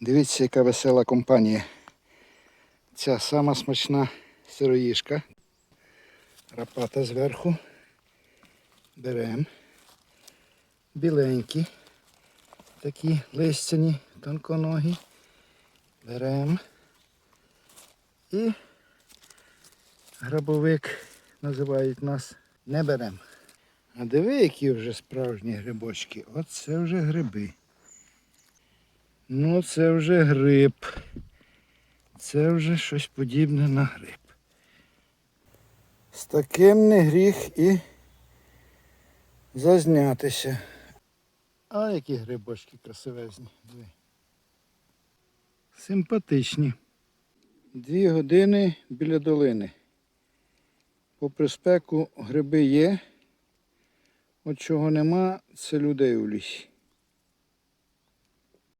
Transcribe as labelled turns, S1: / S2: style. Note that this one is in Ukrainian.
S1: Дивіться, яка весела компанія. Ця сама смачна сироїжка. Рапата зверху. Беремо. Біленькі. Такі листяні, тонконогі. Беремо. І грабовик називають нас. Не беремо. А диви, які вже справжні грибочки. Оце вже гриби. Ну, це вже гриб. Це вже щось подібне на гриб. З таким не гріх і зазнятися. А які грибочки красивезні. Диви. Симпатичні. Дві години біля долини. Попри спеку гриби є. От чого нема, це людей у лісі.